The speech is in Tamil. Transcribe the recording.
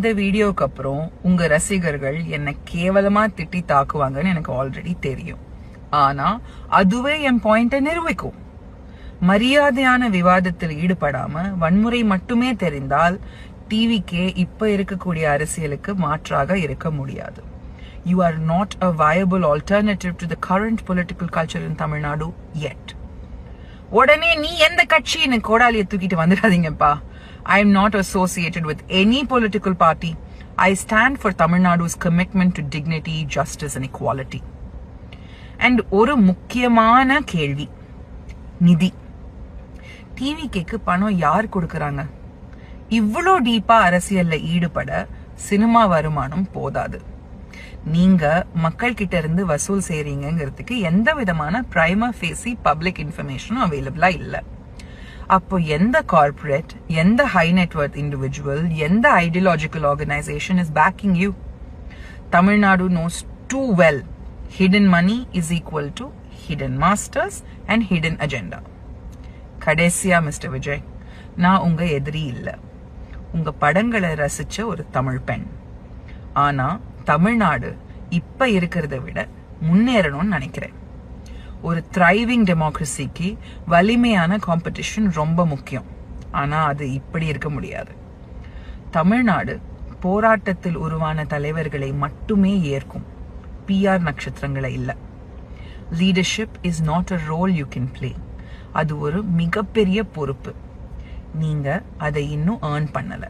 இந்த வீடியோக்கு அப்புறம் உங்க ரசிகர்கள் என்னை கேவலமா திட்டி தாக்குவாங்கன்னு எனக்கு ஆல்ரெடி தெரியும். ஆனா அதுவே என் பாயிண்ட நிரூபிக்கும். மரியாதையான விவாதத்தில் ஈடுபடாம வன்முறை மட்டுமே தெரிந்தால் டிவிக்கே இப்ப இருக்கக்கூடிய அரசியலுக்கு மாற்றாக இருக்க முடியாது. You are not a viable alternative to the current political culture in Tamil Nadu at உடனே நீ எந்த கட்சின்னு கோடாலியை தூக்கிட்டு வந்துடாதீங்கப்பா. I am associated associated with any political I I stand for Tamil Nadu's commitment to dignity justice and equality. And ஒரு முக்கியமான கேள்வி. நிதி. டிவிக்கு பணம் யார் கொடுக்கறாங்க? இவ்வளோ டீப்பா அரசியல்ல ஈடுபட சினிமா வருமானம் போதாது. நீங்க மக்கள் கிட்ட இருந்து வசூல் செய்றீங்கிறதுக்கு எந்த விதமான பிரைமா ஃபேசி பப்ளிக் இன்ஃபர்மேஷனும் அவைலபிளா இல்லை. அப்போ எந்த கார்ப்பரேட் எந்த ஹை நெட்வொர்க் இண்டிவிஜுவல் எந்த ideological organisation is backing you Tamil Nadu knows too well hidden money is equal to hidden masters and hidden agenda கடைசியா மிஸ்டர் விஜய் நான் உங்க எதிரி இல்லை. உங்க படங்களை ரசிச்ச ஒரு தமிழ் பெண். ஆனா தமிழ்நாடு இப்ப இருக்கிறத விட முன்னேறணும்னு நினைக்கிறேன். ஒரு த்ரைவிங் டெமோக்ரஸிக்கு வலிமையான காம்படிஷன் ரொம்ப முக்கியம். ஆனால் அது இப்படி இருக்க முடியாது. தமிழ்நாடு போராட்டத்தில் உருவான தலைவர்களை மட்டுமே ஏற்கும். பிஆர் நட்சத்திரங்களை இல்லை. Leadership is not a role you can play அது ஒரு மிகப்பெரிய பொறுப்பு. நீங்கள் அதை இன்னும் ஏர்ன் பண்ணலை.